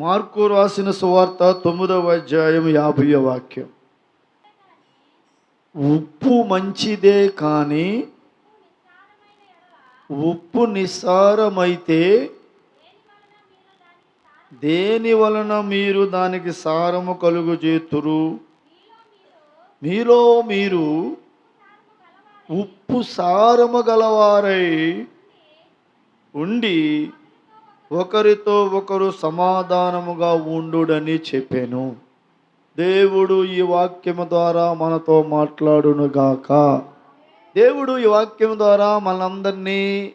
Mark రాసిన సువార్త తొమ్మిదవ అధ్యాయం యాభై వాక్యం. ఉప్పు మంచిదే కానీ ఉప్పు నిస్సారమైతే దేని వలన మీరు దానికి సారము కలుగు చేతురు మీలో మీరు ఉప్పు సారము గలవారై ఉండి ఒకరితో ఒకరు సమాధానముగా ఉండుడని చెప్పాను. దేవుడు ఈ వాక్యము ద్వారా మనతో మాట్లాడునుగాక దేవుడు ఈ వాక్యం ద్వారా మనందరినీ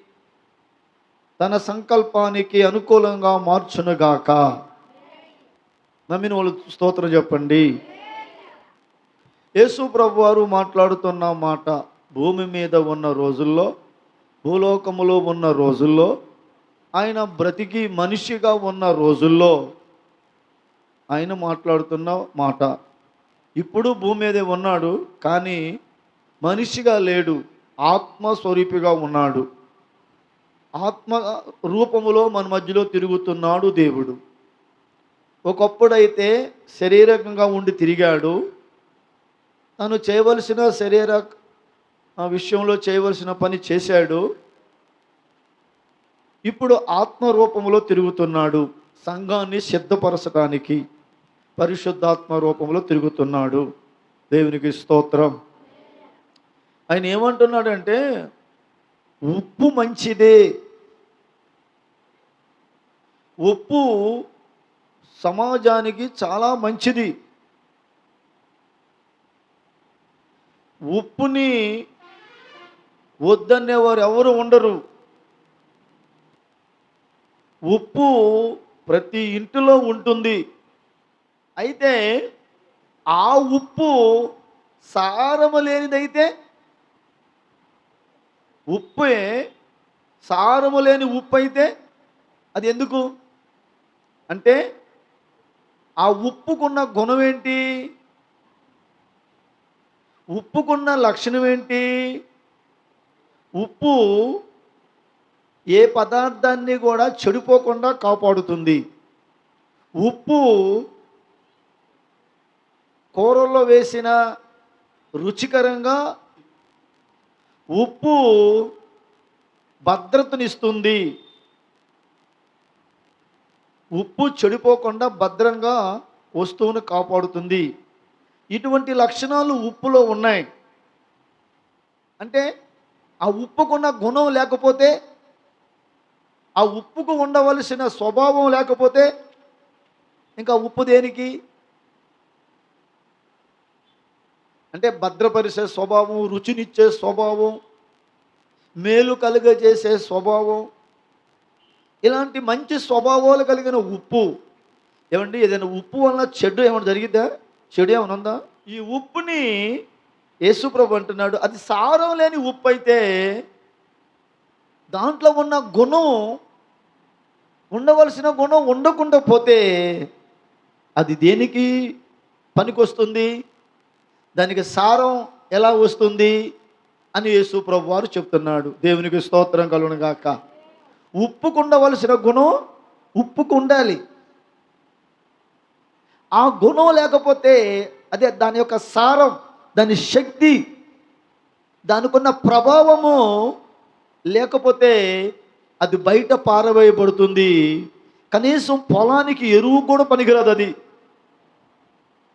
తన సంకల్పానికి అనుకూలంగా మార్చునుగాక నమ్మిన వాళ్ళు స్తోత్రం చెప్పండి. యేసు ప్రభు వారు మాట్లాడుతున్న మాట భూమి మీద ఉన్న రోజుల్లో భూలోకములో ఉన్న రోజుల్లో ఆయన బ్రతికి మనిషిగా ఉన్న రోజుల్లో ఆయన మాట్లాడుతున్న మాట ఇప్పుడు భూమి మీదే ఉన్నాడు కానీ మనిషిగా లేడు ఆత్మస్వరూపిగా ఉన్నాడు. ఆత్మ రూపములో మన మధ్యలో తిరుగుతున్నాడు దేవుడు. ఒకప్పుడైతే శరీరకంగా ఉండి తిరిగాడు. తను చేయవలసిన శరీర విషయంలో చేయవలసిన పని చేశాడు. ఇప్పుడు ఆత్మ రూపంలో తిరుగుతున్నాడు. సంఘాన్ని సిద్ధపరచడానికి పరిశుద్ధాత్మ రూపంలో తిరుగుతున్నాడు. దేవునికి స్తోత్రం. ఆయన ఏమంటున్నాడంటే ఉప్పు మంచిదే. ఉప్పు సమాజానికి చాలా మంచిది. ఉప్పుని వద్దనేవారు ఎవరు ఉండరు. ఉప్పు ప్రతి ఇంటిలో ఉంటుంది. అయితే ఆ ఉప్పు సారము లేనిదైతే ఉప్పే సారము లేని ఉప్పు అయితే అది ఎందుకు? అంటే ఆ ఉప్పుకున్న గుణం ఏంటి? ఉప్పుకున్న లక్షణం ఏంటి? ఉప్పు ఏ పదార్థాన్ని కూడా చెడిపోకుండా కాపాడుతుంది. ఉప్పు కూరల్లో వేసిన రుచికరంగా ఉప్పు భద్రతనిస్తుంది. ఉప్పు చెడిపోకుండా భద్రంగా వస్తువును కాపాడుతుంది. ఇటువంటి లక్షణాలు ఉప్పులో ఉన్నాయి. అంటే ఆ ఉప్పుకున్న గుణం లేకపోతే ఆ ఉప్పుకు ఉండవలసిన స్వభావం లేకపోతే ఇంకా ఉప్పు దేనికి? అంటే భద్రపరిచే స్వభావం రుచినిచ్చే స్వభావం మేలు కలుగజేసే స్వభావం. ఇలాంటి మంచి స్వభావాలు కలిగిన ఉప్పు. ఏమండి? ఏదైనా ఉప్పు వలన చెడు ఏమైనా జరిగిద్దా? చెడు ఏమైనా ఉందా? ఈ ఉప్పుని యేసుప్రభు అంటున్నాడు. అది సారం లేని ఉప్పు అయితే దాంట్లో ఉన్న గుణం ఉండవలసిన గుణం ఉండకుండా పోతే అది దేనికి పనికొస్తుంది? దానికి సారం ఎలా వస్తుంది? అని యేసు ప్రభు వారు చెప్తున్నాడు. దేవునికి స్తోత్రం కలుగును ఉప్పుకుండవలసిన గుణం ఉప్పుకు ఉండాలి ఆ గుణం లేకపోతే అదే దాని యొక్క సారం దాని శక్తి దానికున్న ప్రభావము లేకపోతే అది బయట పారవేయబడుతుంది. కనీసం పొలానికి ఎరువు కూడా పనికిరాదు అది.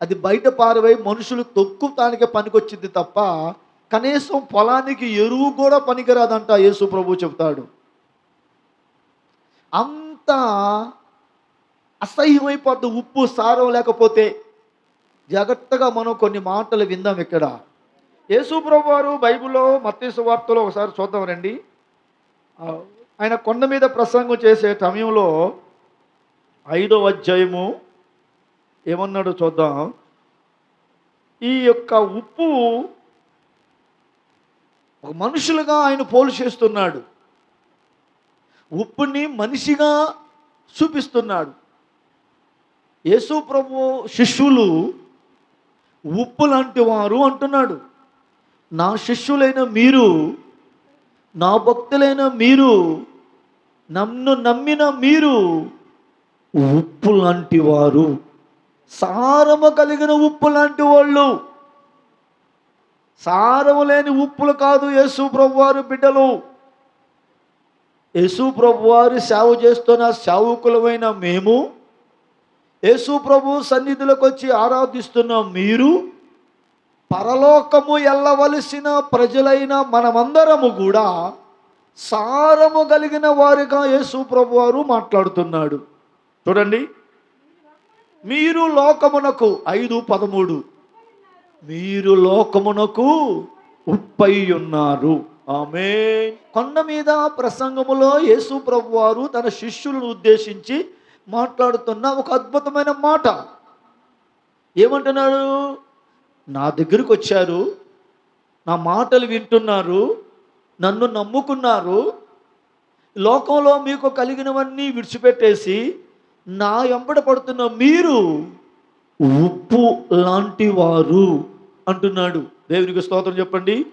అది బయట పారవై మనుషులు తొక్కుతానికే పనికొచ్చింది తప్ప కనీసం పొలానికి ఎరువు కూడా పనికిరాదంట యేసు ప్రభు చెప్తాడు. అంత అసహ్యమైపోద్ది ఉప్పు సారం లేకపోతే. జాగ్రత్తగా మనం కొన్ని మాటలు విందాం ఇక్కడ. యేసు ప్రభు వారు బైబిల్లో మత్స్య వార్తలో ఒకసారి చూద్దాం రండి. ఆయన కొండ మీద ప్రసంగం చేసే సమయంలో ఐదో అధ్యాయము ఏమన్నాడు చూద్దాం. ఈ యొక్క ఉప్పు ఒక మనుషులుగా ఆయన పోలు చేస్తున్నాడు. ఉప్పుని మనిషిగా చూపిస్తున్నాడు. యేసు ప్రభు శిష్యులు ఉప్పు లాంటి వారు అంటున్నాడు. నా శిష్యులైన మీరు నా భక్తులైన మీరు నన్ను నమ్మిన మీరు ఉప్పు లాంటి వారు. సారము కలిగిన ఉప్పు లాంటి వాళ్ళు. సారము లేని ఉప్పులు కాదు యేసు ప్రభువారు బిడ్డలు. యేసు ప్రభువారు సేవ చేస్తున్న సేవకులమైన మేము. యేసు ప్రభు సన్నిధిలోకి వచ్చి ఆరాధిస్తున్న మీరు. పరలోకము వెళ్ళవలసిన ప్రజలైన మనమందరము కూడా సారము కలిగిన వారిగా యేసు ప్రభు వారు మాట్లాడుతున్నాడు. చూడండి. మీరు లోకమునకు ఐదు పదమూడు. మీరు లోకమునకు ఉప్పై ఉన్నారు. ఆమె కొండ మీద ప్రసంగములో యేసు ప్రభు వారు తన శిష్యులను ఉద్దేశించి మాట్లాడుతున్న ఒక అద్భుతమైన మాట. ఏమంటున్నాడు? నా దగ్గరకు వచ్చారు. నా మాటలు వింటున్నారు. నన్ను నమ్ముకున్నారు. లోకంలో మీకు కలిగినవన్నీ విడిచిపెట్టేసి నా ఎంబడ పడుతున్న మీరు ఉప్పు లాంటి వారు అంటున్నాడు. దేవునికి స్తోత్రం చెప్పండి.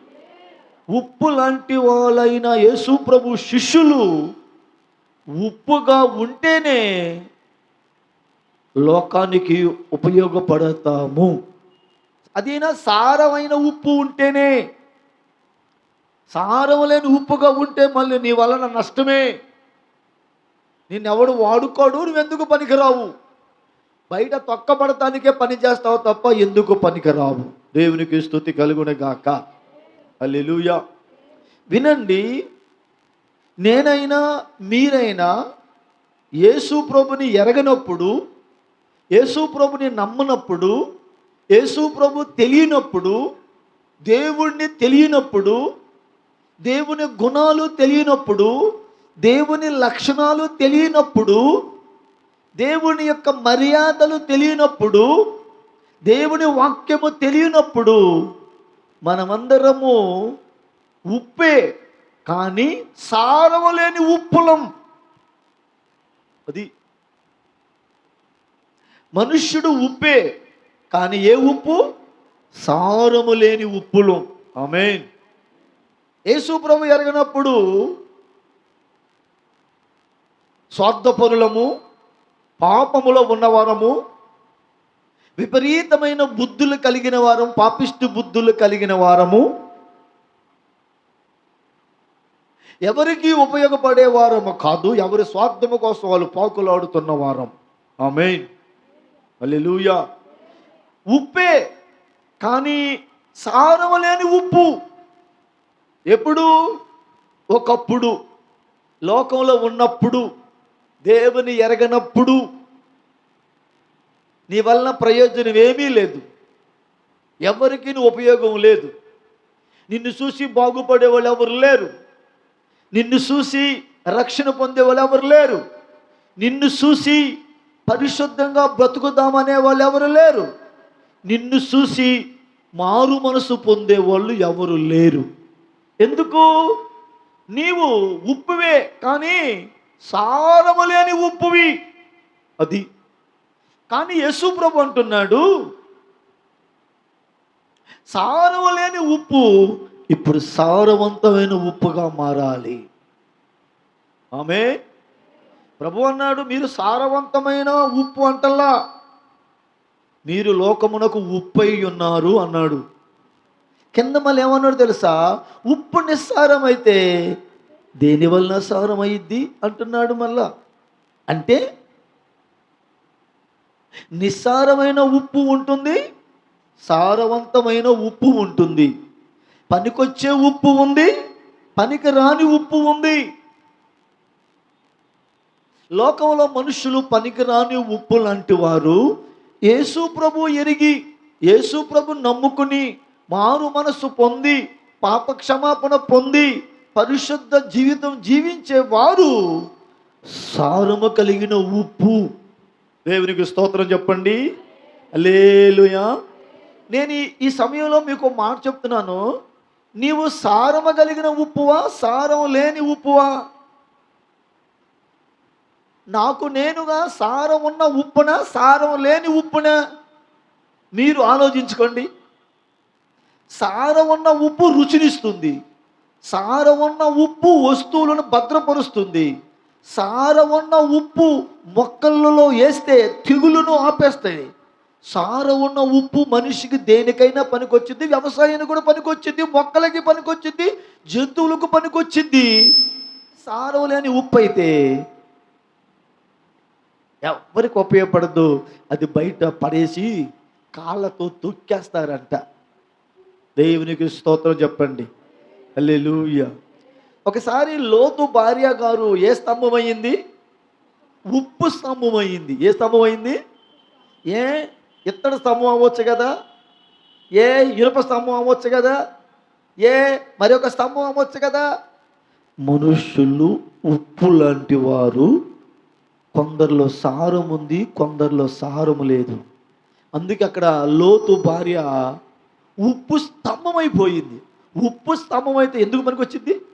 ఉప్పు లాంటి వాళ్ళైన యేసు ప్రభు శిష్యులు ఉప్పుగా ఉంటేనే లోకానికి ఉపయోగపడతాము. అదైనా సారమైన ఉప్పు ఉంటేనే సారం లేని ఉప్పుగా ఉంటే మళ్ళీ నీ వలన నష్టమే. నిన్నెవడు వాడుకోడు నువ్వెందుకు పనికిరావు? బయట తొక్కబడటానికే పని చేస్తావు తప్ప ఎందుకు పనికిరావు? దేవునికి స్థుతి కలుగునగాక అల్లెలుయా వినండి నేనైనా మీరైనా యేసు ప్రభుని ఎరగనప్పుడు యేసు ప్రభుని నమ్మనప్పుడు యేసు ప్రభు తెలియనప్పుడు దేవుణ్ణి తెలియనప్పుడు దేవుని గుణాలు తెలియనప్పుడు దేవుని లక్షణాలు తెలియనప్పుడు దేవుని యొక్క మర్యాదలు తెలియనప్పుడు దేవుని వాక్యము తెలియనప్పుడు మనమందరము ఉప్పే కానీ సారము లేని ఉప్పులం. అది మనుష్యుడు ఉప్పే కానీ ఏ ఉప్పు? సారము లేని ఉప్పులం. ఆమెన్. యేసు ప్రభు ఎరగనప్పుడు స్వార్థపరులము పాపములో ఉన్నవారము విపరీతమైన బుద్ధులు కలిగిన వారం పాపిష్టి బుద్ధులు కలిగిన వారము ఎవరికి ఉపయోగపడే వారము కాదు ఎవరి స్వార్థము కోసం వాళ్ళు పాకులాడుతున్న వారం. ఆమె లూయా ఉప్పే కానీ సారము లేని ఉప్పు. ఎప్పుడు? ఒకప్పుడు. లోకంలో ఉన్నప్పుడు. దేవుని ఎరగనప్పుడు. నీ వలన ప్రయోజనం ఏమీ లేదు. ఎవరికి నీ ఉపయోగం లేదు. నిన్ను చూసి బాగుపడే వాళ్ళు ఎవరు లేరు. నిన్ను చూసి రక్షణ పొందే వాళ్ళు ఎవరు లేరు. నిన్ను చూసి పరిశుద్ధంగా బ్రతుకుదామనే వాళ్ళు ఎవరు లేరు. నిన్ను చూసి మారు మనసు పొందే వాళ్ళు ఎవరు లేరు. ఎందుకు? నీవు ఉప్పువే కానీ సారము లేని ఉప్పువి. అది. కానీ యశు ప్రభు అంటున్నాడు సారము లేని ఉప్పు ఇప్పుడు సారవంతమైన ఉప్పుగా మారాలి. ఆమె. ప్రభు అన్నాడు మీరు సారవంతమైన ఉప్పు అంటల్లా. మీరు లోకమునకు ఉప్పై ఉన్నారు అన్నాడు. కింద మళ్ళీ ఏమన్నాడు తెలుసా? ఉప్పు నిస్సారం అయితే దేని వలన సారం అయ్యిద్ది అంటున్నాడు మళ్ళా. అంటే నిస్సారమైన ఉప్పు ఉంటుంది సారవంతమైన ఉప్పు ఉంటుంది. పనికొచ్చే ఉప్పు ఉంది పనికి రాని ఉప్పు ఉంది. లోకంలో మనుషులు పనికిరాని ఉప్పు లాంటి వారు యేసు ప్రభు ఎరిగి యేసు ప్రభు నమ్ముకుని మారు మనసు పొంది పాప క్షమాపణ పొంది పరిశుద్ధ జీవితం జీవించే వారు సారము కలిగిన ఉప్పు. దేవునికి స్తోత్రం చెప్పండి. లేలుయా నేను ఈ- సమయంలో మీకు మాట చెప్తున్నాను. నీవు సారము కలిగిన ఉప్పువా సారం లేని ఉప్పువా? నాకు నేనుగా సారం ఉన్న ఉప్పున సారం లేని ఉప్పున? మీరు ఆలోచించుకోండి. సారం ఉన్న ఉప్పు రుచినిస్తుంది. సారం ఉన్న ఉప్పు వస్తువులను భద్రపరుస్తుంది. సారవున్న ఉప్పు మొక్కలలో వేస్తే తెగులును ఆపేస్తాయి. ఉన్న ఉప్పు మనిషికి దేనికైనా పనికొచ్చింది వ్యవసాయానికి కూడా పనికొచ్చింది మొక్కలకి పనికొచ్చింది జంతువులకు పనికొచ్చింది. సారం లేని ఉప్పు అయితే ఎవరికి ఉపయోగపడదు. అది బయట పడేసి కాళ్ళతో తొక్కేస్తారంట. దేవునికి స్తోత్రం చెప్పండి. హల్లెలూయ. ఒకసారి లోతు భార్య గారు ఏ స్తంభం అయింది ఉప్పు స్తంభం అయింది ఏ స్తంభం అయింది ఏ? ఇత్తడి స్తంభం అవ్వచ్చు కదా? ఏ? ఇనుప స్తంభం అవ్వచ్చు కదా? ఏ? మరి ఒక స్తంభం అవ్వచ్చు కదా? మనుషులు ఉప్పు లాంటి వారు కొందరిలో సారం ఉంది కొందరిలో సారము లేదు. అందుకే అక్కడ లోతు భార్య ఉప్పు స్తంభం అయిపోయింది ఉప్పు స్తంభం అయితే ఎందుకు పనికి వచ్చింది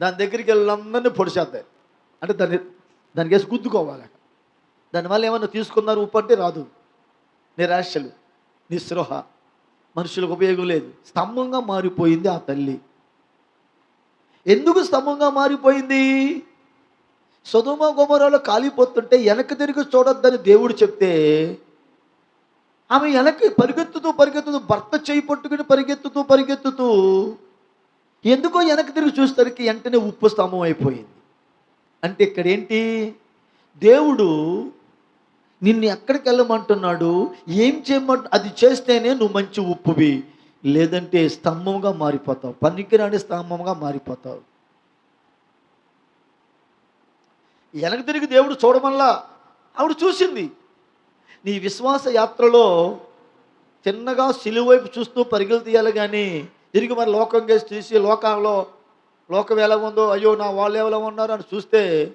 దాని దగ్గరికి వెళ్ళందరినీ పొడిచేద్దాయి అంటే దాన్ని దానికి వేసి గుద్దుకోవాలి. దానివల్ల ఏమన్నా తీసుకున్నారు ఉప్పు అంటే రాదు. నిరాశలు నిస్పృహ మనుషులకు ఉపయోగం లేదు. స్తంభంగా మారిపోయింది ఆ తల్లి. ఎందుకు స్తంభంగా మారిపోయింది? సుధుమ గుమరాలు కాలిపోతుంటే వెనక తిరిగి చూడొద్దని దేవుడు చెప్తే ఆమె వెనక్కి పరిగెత్తుతూ పరిగెత్తుతూ భర్త చేయి పట్టుకుని పరిగెత్తుతూ పరిగెత్తుతూ ఎందుకో వెనక్కి తిరిగి చూసేసరికి వెంటనే ఉప్పు స్తంభం అయిపోయింది. అంటే ఇక్కడ ఏంటి దేవుడు నిన్ను ఎక్కడికి వెళ్ళమంటున్నాడు? ఏం చేయమంటు అది చేస్తేనే నువ్వు మంచి ఉప్పువి. లేదంటే స్తంభంగా మారిపోతావు. పనికిరాని స్తంభంగా మారిపోతావు. వెనక తిరిగి దేవుడు చూడమల్లా ఆవిడ చూసింది. నీ విశ్వాస యాత్రలో చిన్నగా సిలువైపు చూస్తూ పరిగెలు తీయాలి కానీ తిరిగి మరి లోకం కేసి తీసి లోకంలో లోకం ఎలా ఉందో అయ్యో నా వాళ్ళు ఎలా ఉన్నారు అని చూస్తే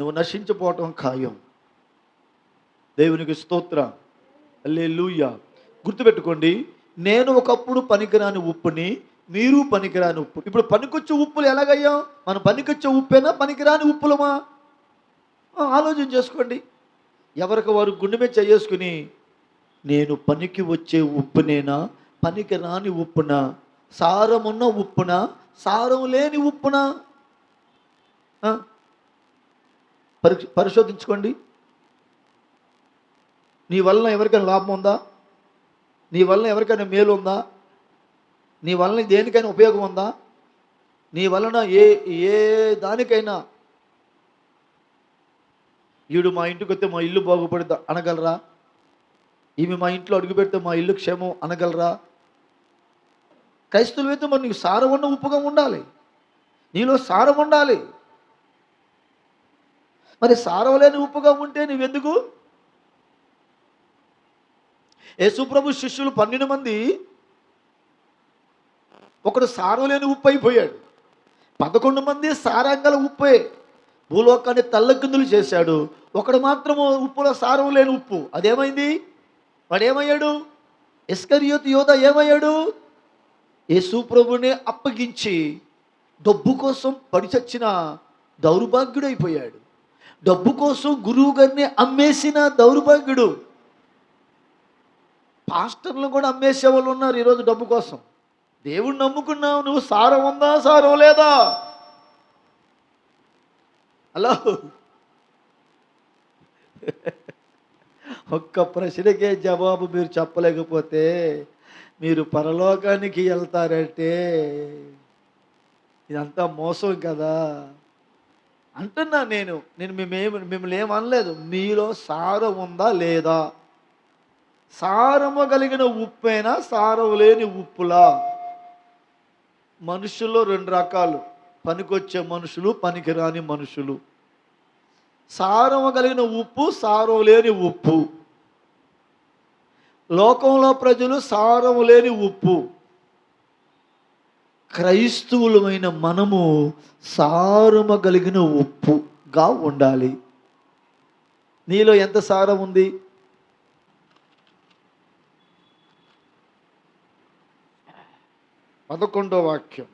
నువ్వు నశించిపోవటం ఖాయం. దేవునికి స్తోత్ర. అల్లే లూయ గుర్తుపెట్టుకోండి నేను ఒకప్పుడు పనికిరాని ఉప్పుని మీరు పనికిరాని ఉప్పు. ఇప్పుడు పనికొచ్చే ఉప్పులు ఎలాగయ్యాం? మనం పనికొచ్చే ఉప్పేనా? పనికిరాని ఉప్పులమా? ఆలోచన చేసుకోండి. ఎవరికి వారు గుండె మీద చేసుకుని నేను పనికి వచ్చే ఉప్పునేనా? పనికి రాని ఉప్పున? సారమున్న ఉప్పున? సారం లేని ఉప్పున? పరి పరిశోధించుకోండి. నీ వలన ఎవరికైనా లాభం ఉందా? నీ వలన ఎవరికైనా మేలు ఉందా? నీ వలన దేనికైనా ఉపయోగం ఉందా? నీ వలన ఏ ఏ దానికైనా ఈడు మా ఇంటికి వస్తే మా ఇల్లు బాగుపడుద్దా అనగలరా? ఈమె మా ఇంట్లో అడుగు పెడితే మా ఇల్లు క్షేమం అనగలరా? క్రైస్తవులైతే మరి నీకు సారం ఉన్న ఉప్పుగా ఉండాలి. నీలో సారం ఉండాలి. మరి సారం లేని ఉప్పుగా ఉంటే నువ్వెందుకు యేసుప్రభు శిష్యులు పన్నెండు మంది ఒకడు సారం లేని ఉప్పు అయిపోయాడు. పదకొండు మంది సారంగల ఉప్పే. భూలోకాన్ని తల్లకిందులు చేశాడు. ఒకడు మాత్రము ఉప్పులో సారం లేని ఉప్పు. అదేమైంది? వాడు ఏమయ్యాడు ఇస్కరియోత్ యోధ ఏమయ్యాడు? యేసుప్రభుని అప్పగించి డబ్బు కోసం పడి చచ్చిన దౌర్భాగ్యుడైపోయాడు. డబ్బు కోసం గురువు గారిని అమ్మేసిన దౌర్భాగ్యుడు. పాస్టర్లు కూడా అమ్మేసే వాళ్ళు ఉన్నారు ఈరోజు డబ్బు కోసం. దేవుడు నమ్ముకున్నావు నువ్వు సారం ఉందా సారం లేదా హలో. ఒక్క ప్రశ్నకే జవాబు మీరు చెప్పలేకపోతే మీరు పరలోకానికి వెళ్తారంటే ఇదంతా మోసం కదా. అంటున్నా నేను నేను మేమేమి మిమ్మల్ని ఏమనలేదు మీలో సారం ఉందా లేదా? సారము కలిగిన ఉప్పైనా సారం లేని ఉప్పులా? మనుషుల్లో రెండు రకాలు. పనికొచ్చే మనుషులు పనికిరాని మనుషులు. సారము కలిగిన ఉప్పు సారం లేని ఉప్పు. లోకంలో ప్రజలు సారము లేని ఉప్పు. క్రైస్తవులమైన మనము సారము కలిగిన ఉప్పుగా ఉండాలి. నీలో ఎంత సారం ఉంది? పదకొండో వాక్యం.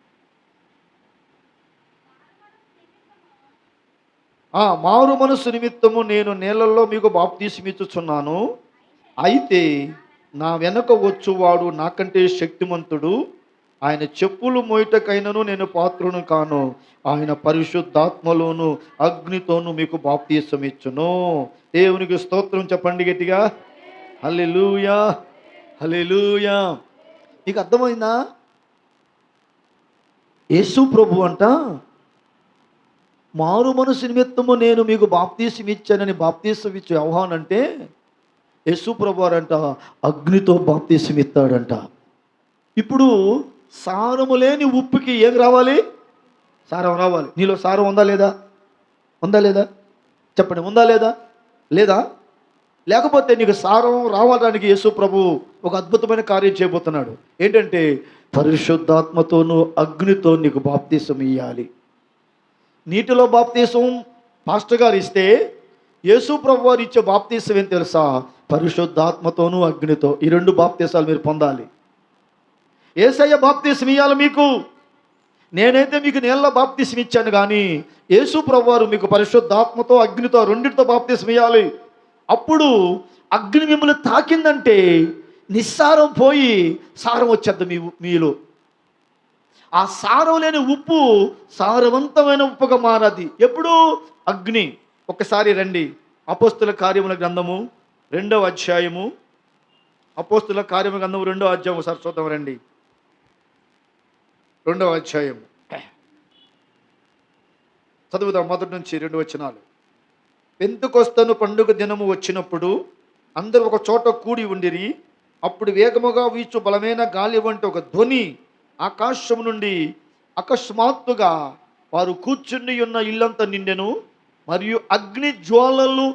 ఆ మారు మనసు నిమిత్తము నేను నీళ్ళల్లో మీకు బాప్తీసమిచ్చుచున్నాను. అయితే నా వెనక వచ్చువాడు నాకంటే శక్తిమంతుడు. ఆయన చెప్పులు మోయటకైనను నేను పాత్రను కాను. ఆయన పరిశుద్ధాత్మలోను అగ్నితోనూ మీకు బాప్తీసమిచ్చును. దేవునికి స్తోత్రం చెప్పండి గట్టిగా. హలెలుయా హలెలుయా మీకు అర్థమైందా? యేసు ప్రభు అంట మారు మనసు నిమిత్తము నేను మీకు బాప్తీసం ఇచ్చానని బాప్తీసం ఇచ్చే వ్యవహాన్ అంటే యేసు ప్రభు అగ్నితో బాప్తీసం ఇస్తాడంట. ఇప్పుడు సారము లేని ఉప్పుకి ఏం రావాలి? సారం రావాలి. నీలో సారం ఉందా లేదా? ఉందా లేదా? చెప్పండి ఉందా లేదా? లేదా? లేకపోతే నీకు సారం రావడానికి యేసు ప్రభు ఒక అద్భుతమైన కార్యం చేయబోతున్నాడు. ఏంటంటే పరిశుద్ధాత్మతోనూ అగ్నితో నీకు బాప్తీసం ఇవ్వాలి నీటిలో బాప్తీసం పాస్టర్ గారు ఇస్తే యేసు ప్రభు వారు ఇచ్చే బాప్తీసం ఏం తెలుసా? పరిశుద్ధాత్మతోనూ అగ్నితో. ఈ రెండు బాప్తీసాలు మీరు పొందాలి. ఏసయ్య బాప్తీసం ఇవ్వాలి మీకు. నేనైతే మీకు నీళ్ళ బాప్తీసం ఇచ్చాను కానీ యేసు ప్రభు వారు మీకు పరిశుద్ధాత్మతో అగ్నితో రెండింటితో బాప్తీసం ఇవ్వాలి అప్పుడు అగ్ని మిమ్మల్ని తాకిందంటే నిస్సారం పోయి సారం వచ్చేద్ది మీ మీలో. ఆ సారం లేని ఉప్పు సారవంతమైన ఉప్పుగా మారది. ఎప్పుడు? అగ్ని. ఒకసారి రండి. అపోస్తుల కార్యముల గ్రంథము రెండవ అధ్యాయము. అపోస్తుల కార్యముల గ్రంథము రెండవ అధ్యాయం. ఒకసారి చూద్దాం రండి. రెండవ అధ్యాయం చదువుదాం మొదటి నుంచి రెండు వచనాలు. పెంతుకొస్తను పండుగ దినము వచ్చినప్పుడు అందరూ ఒక చోట కూడి ఉండిరి. అప్పుడు వేగముగా వీచు బలమైన గాలి వంటి ఒక ధ్వని ఆకాశము నుండి అకస్మాత్తుగా వారు కూర్చుని ఉన్న ఇల్లంతా నిండెను మరియు అగ్ని జ్వాలలు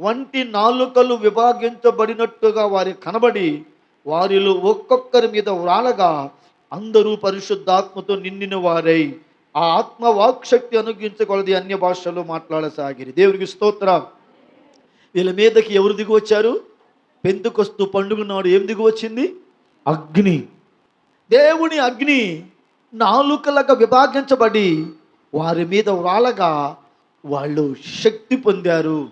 వంటి నాలుకలు విభాగించబడినట్టుగా వారి కనబడి వారిలో ఒక్కొక్కరి మీద వ్రాలగా అందరూ పరిశుద్ధాత్మతో నిండిన వారై ఆ ఆత్మ వాక్శక్తి అనుగ్రహించగలది అన్య భాషలో మాట్లాడసాగిరి. దేవునికి స్తోత్రం. వీళ్ళ మీదకి ఎవరు దిగి వచ్చారు? పెందుకొస్తూ పండుగ నాడు ఏం దిగి వచ్చింది? అగ్ని. దేవుని అగ్ని నాలుకలుగా విభాగించబడి వారి మీద వాళ్ళగా వాళ్ళు శక్తి పొందారు.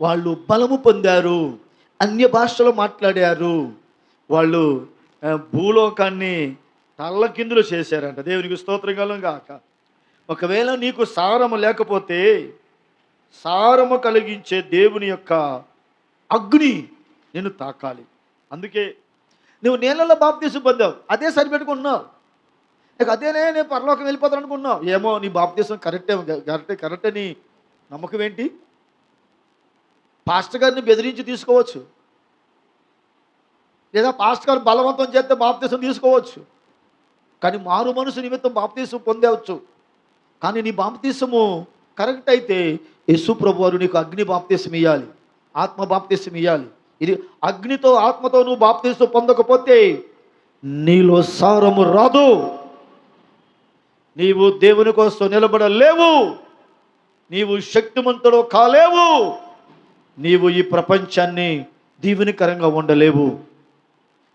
వాళ్ళు బలము పొందారు. అన్య భాషలో మాట్లాడారు. వాళ్ళు భూలోకాన్ని తల్లకిందులు చేశారంట. దేవునికి స్తోత్రగలం కాక ఒకవేళ నీకు సారము లేకపోతే సారము కలిగించే దేవుని యొక్క అగ్ని నేను తాకాలి. అందుకే నువ్వు నీళ్ళలో బాప్తీసు పొందావు. అదే సరిపెట్టుకుంటున్నావు. నీకు అదేనే నేను పరలోకం వెళ్ళిపోతాను అనుకున్నావు ఏమో నీ బాప్తీసం కరెక్టే కరెక్టే కరెక్ట్ అని నమ్మకం ఏంటి? పాస్టర్ గారిని బెదిరించి తీసుకోవచ్చు. లేదా పాస్టర్ గారు బలవంతం చేస్తే బాప్తీసం తీసుకోవచ్చు. కానీ మారు మనసు నిమిత్తం బాప్తీసం పొందవచ్చు. కానీ నీ బాప్తీసము కరెక్ట్ అయితే యేసు ప్రభు వారు నీకు అగ్ని బాప్తీసం ఇవ్వాలి ఆత్మ బాప్తీసం ఇవ్వాలి ఇది అగ్నితో ఆత్మతో నువ్వు బాప్తీసు పొందకపోతే నీలో సారము రాదు. నీవు దేవుని కోసం నిలబడలేవు. నీవు శక్తిమంతుడు కాలేవు. నీవు ఈ ప్రపంచాన్ని దీవెనికరంగా ఉండలేవు.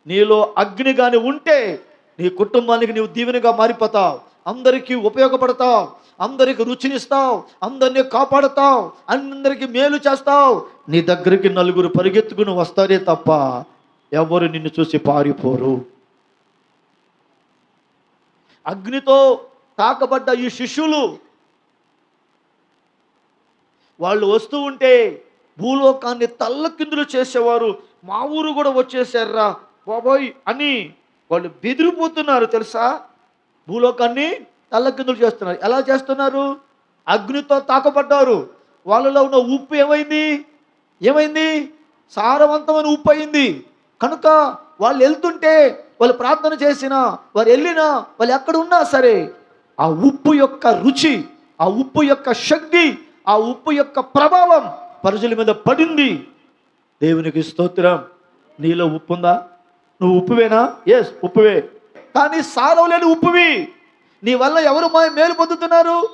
నీలో అగ్ని కానీ ఉంటే నీ కుటుంబానికి నీవు దీవెనిగా మారిపోతావు. అందరికీ ఉపయోగపడతావు అందరికి రుచినిస్తావు అందరినీ కాపాడతావు అందరికీ మేలు చేస్తావు. నీ దగ్గరికి నలుగురు పరిగెత్తుకుని వస్తారే తప్ప ఎవరు నిన్ను చూసి పారిపోరు. అగ్నితో తాకబడ్డ ఈ శిష్యులు వాళ్ళు వస్తూ ఉంటే భూలోకాన్ని తల్లకిందులు చేసేవారు. మా ఊరు కూడా వచ్చేసారా బాబోయ్ అని వాళ్ళు బెదిరిపోతున్నారు తెలుసా? భూలోకాన్ని తల్లకిందులు చేస్తున్నారు. ఎలా చేస్తున్నారు? అగ్నితో తాకబడ్డారు. వాళ్ళలో ఉన్న ఉప్పు ఏమైంది? ఏమైంది? సారవంతమైన ఉప్పు అయింది. కనుక వాళ్ళు వెళ్తుంటే వాళ్ళు ప్రార్థన చేసినా వారు వెళ్ళినా వాళ్ళు ఎక్కడ ఉన్నా సరే ఆ ఉప్పు యొక్క రుచి ఆ ఉప్పు యొక్క శక్తి ఆ ఉప్పు యొక్క ప్రభావం పరుజుల మీద పడింది. దేవునికి స్తోత్రం. నీలో ఉప్పు ఉందా? నువ్వు ఉప్పువేనా? ఎస్ ఉప్పువే. కానీ సారం లేని ఉప్పువి. నీ వల్ల ఎవరు మా- మేలు పొందుతున్నారు?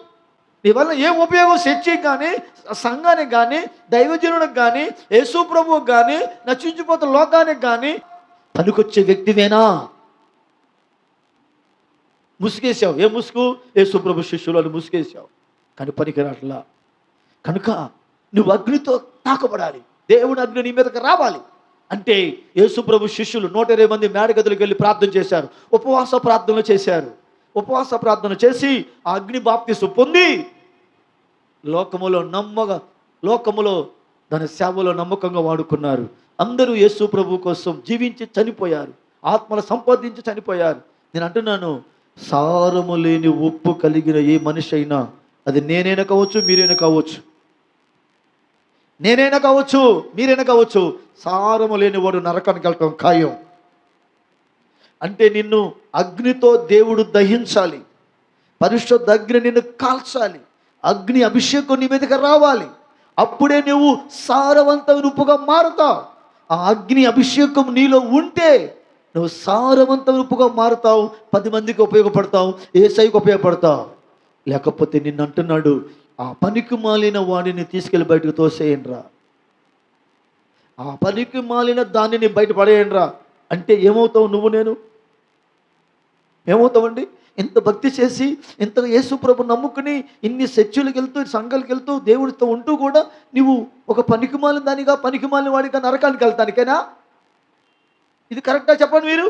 నీ వల్ల ఏం ఉపయోగం చర్చికి కానీ సంఘానికి కానీ దైవజనుడికి కానీ యేసు ప్రభువుకి కానీ నశించిపోతున్న లోకానికి కానీ పనికొచ్చే వ్యక్తివేనా? ముసుగేసావు ఏ ముసుగు? యేసు ప్రభు శిష్యులు అని ముసుగేసావు కానీ పనికిరాట్లా కనుక నువ్వు అగ్నితో తాకబడాలి. దేవుని అగ్ని నీ మీదకి రావాలి. అంటే యేసుప్రభు శిష్యులు నూట ఇరవై మంది మేడగదులకు వెళ్ళి ప్రార్థన చేశారు. ఉపవాస ప్రార్థనలు చేశారు. ఉపవాస ప్రార్థన చేసి ఆ అగ్ని బాప్తిసు పొంది లోకములో నమ్మగా లోకములో దాని సేవలో నమ్మకంగా వాడుకున్నారు. అందరూ యేసు ప్రభు కోసం జీవించి చనిపోయారు. ఆత్మలు సంపాదించి చనిపోయారు. నేను అంటున్నాను సారము లేని ఉప్పు కలిగిన ఏ మనిషి అయినా అది నేనైనా కావచ్చు మీరైనా కావచ్చు నేనైనా కావచ్చు మీరైనా కావచ్చు సారము లేని వాడు నరకానికి వెళ్ళటం ఖాయం. అంటే నిన్ను అగ్నితో దేవుడు దహించాలి. పరిశుద్ధ అగ్ని నిన్ను కాల్చాలి. అగ్ని అభిషేకం నీ మీదకి రావాలి. అప్పుడే నువ్వు సారవంతమైన ఉప్పుగా మారుతావు. ఆ అగ్ని అభిషేకం నీలో ఉంటే నువ్వు సారవంతమైన ఉప్పుగా మారుతావు. పది మందికి ఉపయోగపడతావు. ఏసైకి ఉపయోగపడతావు. లేకపోతే నిన్ను అంటున్నాడు ఆ పనికి మాలిన వాడిని తీసుకెళ్ళి బయటకు తోసేయండి రా ఆ పనికి మాలిన దానిని బయట పడేయండి రా అంటే ఏమవుతావు నువ్వు నేను? ఏమవుతావండి? ఇంత భక్తి చేసి ఇంత యేసుప్రభు నమ్ముకుని ఇన్ని చర్చిలకు వెళ్తూ సంఘాలకు వెళ్తూ దేవుడితో ఉంటూ కూడా నువ్వు ఒక పనికిమాలిన దానిగా పనికిమాలిన వాడిగా నరకానికి వెళ్తానికేనా? ఇది కరెక్టా చెప్పండి మీరు?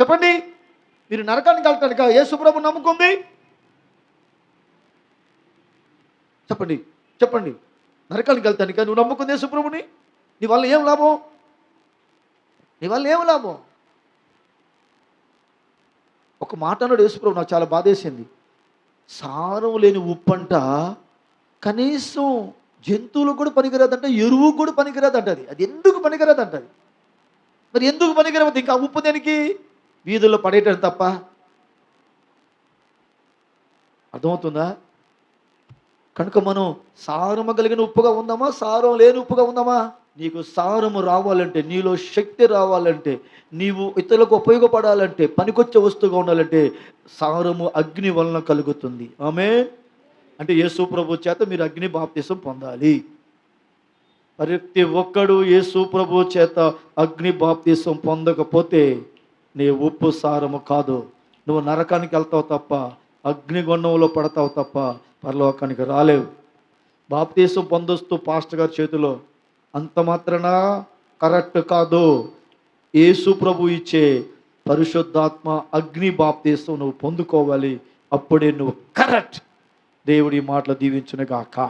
చెప్పండి. మీరు నరకానికి వెళ్తానికా? యేసుప్రభు నమ్ముకుంది? చెప్పండి చెప్పండి. నరకానికి వెళ్తాను కానీ నువ్వు నమ్ముకుంది యేసుప్రభుని నీ వల్ల ఏం లాభం? నీ వల్ల ఏం లాభం? ఒక మాట అన్నాడు యేసుప్రభు నాకు చాలా బాధేసింది. సారం లేని ఉప్పు అంట కనీసం జంతువులకు కూడా పనికిరాదంట ఎరువు కూడా పనికిరాదంట అది. అది ఎందుకు పనికిరాదంట అది? మరి ఎందుకు పనికిరాదు ఇంకా ఆ ఉప్పు దేనికి? వీధుల్లో పడేయటం తప్ప. అర్థమవుతుందా? కనుక మనం సారము కలిగిన ఉప్పుగా ఉందామా? సారం లేని ఉప్పుగా ఉందామా? నీకు సారము రావాలంటే నీలో శక్తి రావాలంటే నీవు ఇతరులకు ఉపయోగపడాలంటే పనికొచ్చే వస్తువుగా ఉండాలంటే సారము అగ్ని వలన కలుగుతుంది. ఆమె అంటే యేసు ప్రభు చేత మీరు అగ్ని బాప్తిసం పొందాలి. ప్రతి ఒక్కడు యేసు ప్రభు చేత అగ్ని బాప్తిసం పొందకపోతే నీ ఉప్పు సారము కాదు. నువ్వు నరకానికి వెళ్తావు తప్ప అగ్నిగుండంలో పడతావు తప్ప పరలోకానికి రాలేవు. బాప్తీసం పొందొస్తూ పాస్టర్ గారి చేతిలో అంత మాత్రాన? కరెక్ట్ కాదు. యేసు ప్రభు ఇచ్చే పరిశుద్ధాత్మ అగ్ని బాప్తీసం నువ్వు పొందుకోవాలి. అప్పుడే నువ్వు కరెక్ట్ దేవుడి మాటలు దీవించునుగాక.